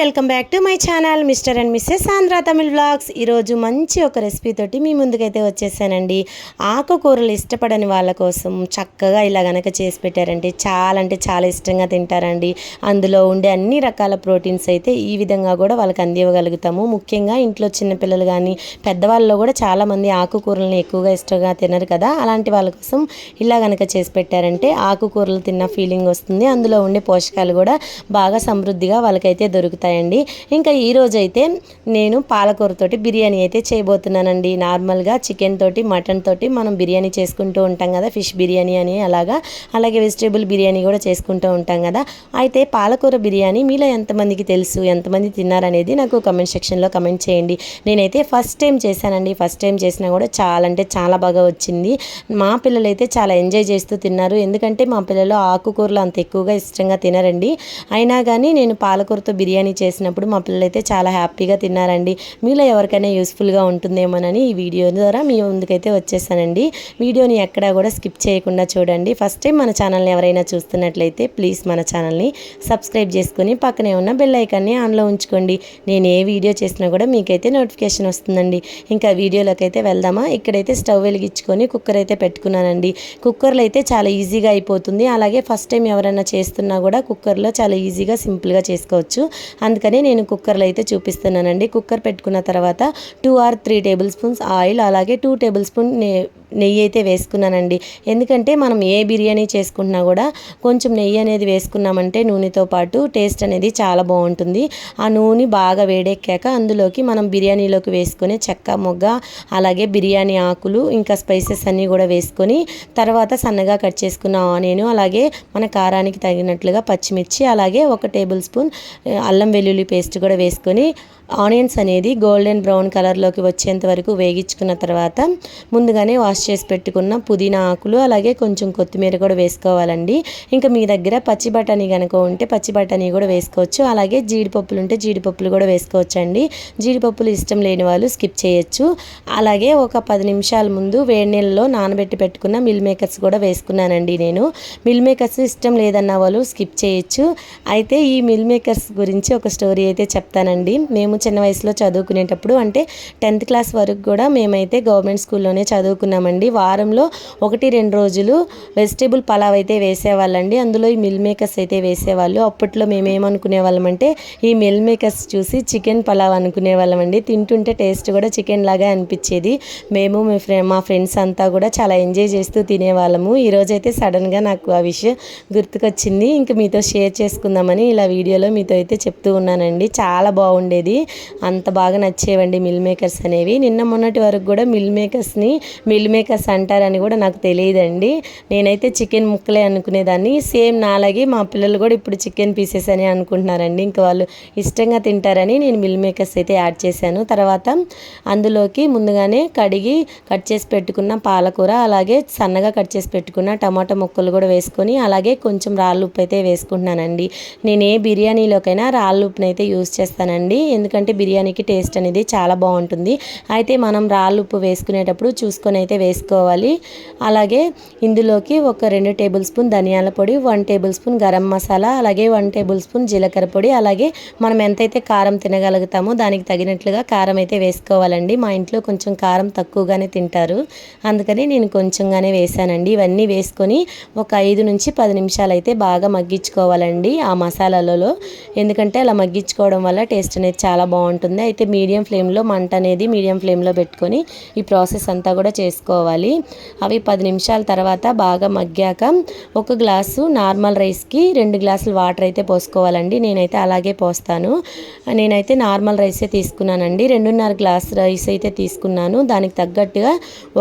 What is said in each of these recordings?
Welcome back to my channel mister and missus Andhra Tamil vlogs. ఈరోజు మంచి ఒక recipe తోటి మీ ముందుకైతే వచ్చేసానండి. ఆకుకూరలు ఇష్టపడని వాళ్ళ కోసం చక్కగా ఇలా గనక చేసి పెట్టారంటే చాలా అంటే చాలా ఇష్టంగా తింటారండి. అందులో ఉండే అన్ని రకాల ప్రోటీన్స్ అయితే ఈ విధంగా కూడా వాళ్ళకి అందివ్వగలుగుతాము. ముఖ్యంగా ఇంట్లో చిన్నపిల్లలు కానీ పెద్దవాళ్ళలో కూడా చాలామంది ఆకుకూరలను ఎక్కువగా ఇష్టంగా తినరు కదా. అలాంటి వాళ్ళ కోసం ఇలా గనక చేసి పెట్టారంటే ఆకుకూరలు తిన్న ఫీలింగ్ వస్తుంది. అందులో ఉండే పోషకాలు కూడా బాగా సమృద్ధిగా వాళ్ళకైతే దొరుకుతాయి. దొరుకుతాయండి ఇంకా ఈరోజు అయితే నేను పాలకూరతోటి బిర్యానీ అయితే చేయబోతున్నానండి. నార్మల్గా చికెన్ తోటి మటన్ తోటి మనం బిర్యానీ చేసుకుంటూ ఉంటాం కదా ఫిష్ బిర్యానీ అని అలాగా. అలాగే వెజిటేబుల్ బిర్యానీ కూడా చేసుకుంటూ ఉంటాం కదా. అయితే పాలకూర బిర్యానీ మీలో ఎంతమందికి తెలుసు ఎంతమంది తిన్నారనేది నాకు కమెంట్ సెక్షన్లో కమెంట్ చేయండి. నేనైతే ఫస్ట్ టైం చేశానండి. ఫస్ట్ టైం చేసినా కూడా చాలా అంటే చాలా బాగా వచ్చింది. మా పిల్లలు అయితే చాలా ఎంజాయ్ చేస్తూ తిన్నారు. ఎందుకంటే మా పిల్లలు ఆకుకూరలు అంత ఎక్కువగా ఇష్టంగా తినరండి. అయినా కానీ నేను పాలకూరతో బిర్యానీ చేసినప్పుడు మా పిల్లలు అయితే చాలా హ్యాపీగా తిన్నారండి. మీలో ఎవరికైనా యూస్ఫుల్గా ఉంటుందేమోనని ఈ వీడియో ద్వారా మీ ముందుకైతే వచ్చేసానండి. వీడియోని ఎక్కడా కూడా స్కిప్ చేయకుండా చూడండి. ఫస్ట్ టైం మన ఛానల్ని ఎవరైనా చూస్తున్నట్లయితే ప్లీజ్ మన ఛానల్ని సబ్స్క్రైబ్ చేసుకొని పక్కనే ఉన్న బెల్ ఐకాన్ని ఆన్లో ఉంచుకోండి. నేను ఏ వీడియో చేసినా కూడా మీకైతే నోటిఫికేషన్ వస్తుందండి. ఇంకా వీడియోలోకి అయితే వెళ్దామా? ఇక్కడైతే స్టవ్ వెలిగించుకొని కుక్కర్ అయితే పెట్టుకున్నానండి. కుక్కర్లో అయితే చాలా ఈజీగా అయిపోతుంది. అలాగే ఫస్ట్ టైం ఎవరైనా చేస్తున్నా కూడా కుక్కర్లో చాలా ఈజీగా సింపుల్గా చేసుకోవచ్చు. అందుకని నేను కుక్కర్లో అయితే చూపిస్తున్నానండి. కుక్కర్ పెట్టుకున్న తర్వాత two or three tablespoons oil అలాగే టూ టేబుల్ స్పూన్ నెయ్యి అయితే వేసుకున్నానండి. ఎందుకంటే మనం ఏ బిర్యానీ చేసుకుంటున్నా కూడా కొంచెం నెయ్యి అనేది వేసుకున్నామంటే నూనెతో పాటు టేస్ట్ అనేది చాలా బాగుంటుంది. ఆ నూనె బాగా వేడెక్కాక అందులోకి మనం బిర్యానీలోకి వేసుకొని చెక్క మొగ్గ అలాగే బిర్యానీ ఆకులు ఇంకా స్పైసెస్ అన్నీ కూడా వేసుకొని తర్వాత సన్నగా కట్ చేసుకున్న ఆనియన్ అలాగే మన కారానికి తగినట్లుగా పచ్చిమిర్చి అలాగే ఒక టేబుల్ స్పూన్ అల్లం వెల్లుల్లి పేస్ట్ కూడా వేసుకొని ఆనియన్స్ అనేది గోల్డెన్ బ్రౌన్ కలర్లోకి వచ్చేంత వరకు వేగించుకున్న తర్వాత ముందుగానే వాష్ చేసి పెట్టుకున్న పుదీనా ఆకులు అలాగే కొంచెం కొత్తిమీర కూడా వేసుకోవాలండి. ఇంకా మీ దగ్గర పచ్చి బఠానీ కనుక ఉంటే పచ్చి బఠానీ కూడా వేసుకోవచ్చు. అలాగే జీడిపప్పులు ఉంటే జీడిపప్పులు కూడా వేసుకోవచ్చు అండి జీడిపప్పులు ఇష్టం లేని వాళ్ళు స్కిప్ చేయొచ్చు. అలాగే ఒక పది నిమిషాల ముందు వేడి నీళ్ళలో నానబెట్టి పెట్టుకున్న మిల్ మేకర్స్ కూడా వేసుకున్నానండి నేను. మిల్ మేకర్స్ ఇష్టం లేదన్న వాళ్ళు స్కిప్ చేయొచ్చు. అయితే ఈ మిల్ మేకర్స్ గురించి ఒక స్టోరీ అయితే చెప్తానండి. మేము చిన్న వయసులో చదువుకునేటప్పుడు అంటే టెన్త్ క్లాస్ వరకు కూడా మేమైతే గవర్నమెంట్ స్కూల్లోనే చదువుకున్నామండి. వారంలో ఒకటి రెండు రోజులు వెజిటేబుల్ పలావ్ అయితే వేసేవాళ్ళండి. అందులో ఈ మిల్ మేకర్స్ అయితే వేసేవాళ్ళు. అప్పట్లో మేమేమనుకునే వాళ్ళమంటే ఈ మిల్ మేకర్స్ చూసి చికెన్ పలావ్ అనుకునే వాళ్ళమండి. తింటుంటే టేస్ట్ కూడా చికెన్ లాగా అనిపించేది. మేము మీ ఫ్రె మా ఫ్రెండ్స్ అంతా కూడా చాలా ఎంజాయ్ చేస్తూ తినేవాళ్ళము. ఈరోజైతే సడన్గా నాకు ఆ విషయం గుర్తుకొచ్చింది. ఇంక మీతో షేర్ చేసుకుందామని ఇలా వీడియోలో మీతో అయితే చెప్తూ ఉన్నానండి. చాలా బాగుండేది. అంత బాగా నచ్చేవండి మిల్ మేకర్స్ అనేవి. నిన్న మొన్నటి వరకు కూడా మిల్ మేకర్స్ని మిల్ మేకర్స్ అంటారని కూడా నాకు తెలియదండి. నేనైతే చికెన్ ముక్కలే అనుకునేదాన్ని. సేమ్ నాలాగే మా పిల్లలు కూడా ఇప్పుడు చికెన్ పీసెస్ అని అనుకుంటున్నారండి. ఇంకా వాళ్ళు ఇష్టంగా తింటారని నేను మిల్ మేకర్స్ అయితే యాడ్ చేశాను. తర్వాత అందులోకి ముందుగానే కడిగి కట్ చేసి పెట్టుకున్న పాలకూర అలాగే సన్నగా కట్ చేసి పెట్టుకున్న టమాటా ముక్కలు కూడా వేసుకొని అలాగే కొంచెం రాళ్ళు ఉప్పు అయితే వేసుకుంటున్నానండి. నేను ఏ బిర్యానీలోకైనా రాళ్ళు ఉప్పుని అయితే యూస్ చేస్తానండి. ఎందుకంటే బిర్యానీకి టేస్ట్ అనేది చాలా బాగుంటుంది. అయితే మనం రాళ్ళు ఉప్పు వేసుకునేటప్పుడు చూసుకొని అయితే వేసుకోవాలి. అలాగే ఇందులోకి ఒక రెండు టేబుల్ స్పూన్ ధనియాల పొడి one tablespoon garam masala అలాగే వన్ టేబుల్ స్పూన్ జీలకర్ర పొడి అలాగే మనం ఎంతైతే కారం తినగలుగుతామో దానికి తగినట్లుగా కారం అయితే వేసుకోవాలండి. మా ఇంట్లో కొంచెం కారం తక్కువగానే తింటారు. అందుకని నేను కొంచెంగానే వేసానండి ఇవన్నీ వేసుకొని ఒక ఐదు నుంచి పది నిమిషాలు అయితే బాగా మగ్గించుకోవాలండి ఆ మసాలాలలో. ఎందుకంటే అలా మగ్గించుకోవడం వల్ల టేస్ట్ అనేది చాలా బాగుంటుంది. అయితే మీడియం ఫ్లేమ్లో మంట అనేది మీడియం ఫ్లేమ్లో పెట్టుకొని ఈ ప్రాసెస్ అంతా కూడా చేసుకోవాలి. అవి పది నిమిషాల తర్వాత బాగా మగ్గాక ఒక గ్లాసు నార్మల్ రైస్కి రెండు గ్లాసులు వాటర్ అయితే పోసుకోవాలండి. నేనైతే అలాగే పోస్తాను. నేనైతే నార్మల్ రైసే తీసుకున్నానండి. రెండున్నర గ్లాస్ రైస్ అయితే తీసుకున్నాను. దానికి తగ్గట్టుగా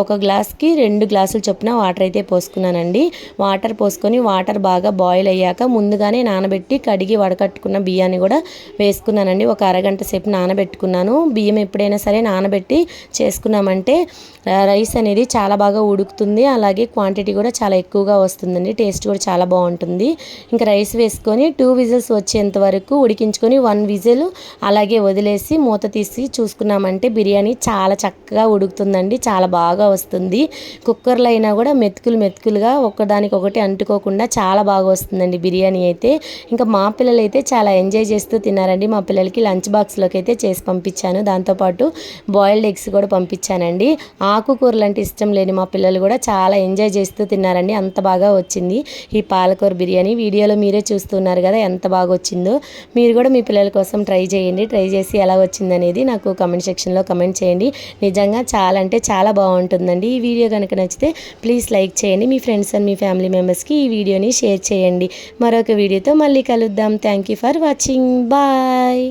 ఒక గ్లాస్కి రెండు గ్లాసులు చొప్పున వాటర్ అయితే పోసుకున్నానండి. వాటర్ పోసుకొని వాటర్ బాగా బాయిల్ అయ్యాక ముందుగానే నానబెట్టి కడిగి వడకట్టుకున్న బియ్యాన్ని కూడా వేసుకున్నానండి. ఒక అరగంట సేపు నానబెట్టుకున్నాను. బియ్యం ఎప్పుడైనా సరే నానబెట్టి చేసుకున్నామంటే రైస్ అనేది చాలా బాగా ఉడుకుతుంది. అలాగే క్వాంటిటీ కూడా చాలా ఎక్కువగా వస్తుందండి. టేస్ట్ కూడా చాలా బాగుంటుంది. ఇంకా రైస్ వేసుకొని టూ విజిల్స్ వచ్చేంత వరకు ఉడికించుకొని వన్ విజిల్ అలాగే వదిలేసి మూత తీసి చూసుకున్నామంటే బిర్యానీ చాలా చక్కగా ఉడుకుతుందండి. చాలా బాగా వస్తుంది. కుక్కర్లో అయినా కూడా మెతుకులు మెతుకులుగా ఒకదానికొకటి అంటుకోకుండా చాలా బాగా వస్తుందండి బిర్యానీ అయితే. ఇంకా మా పిల్లలు అయితే చాలా ఎంజాయ్ చేస్తూ తిన్నారండి. మా పిల్లలకి లంచ్ బాక్స్ బాక్స్లోకి అయితే చేసి పంపించాను. దాంతోపాటు బాయిల్డ్ ఎగ్స్ కూడా పంపించానండి. ఆకుకూరలు అంటే ఇష్టం లేని మా పిల్లలు కూడా చాలా ఎంజాయ్ చేస్తూ తిన్నారండి. అంత బాగా వచ్చింది ఈ పాలకూర బిర్యానీ. వీడియోలో మీరే చూస్తున్నారు కదా ఎంత బాగా వచ్చిందో. మీరు కూడా మీ పిల్లల కోసం ట్రై చేయండి. ట్రై చేసి ఎలా వచ్చిందనేది నాకు కమెంట్ సెక్షన్లో కమెంట్ చేయండి. నిజంగా చాలా అంటే చాలా బాగుంటుందండి. ఈ వీడియో కనుక నచ్చితే ప్లీజ్ లైక్ చేయండి. మీ ఫ్రెండ్స్ అండ్ మీ ఫ్యామిలీ మెంబర్స్కి ఈ వీడియోని షేర్ చేయండి. మరొక వీడియోతో మళ్ళీ కలుద్దాం. Thank you for watching. Bye.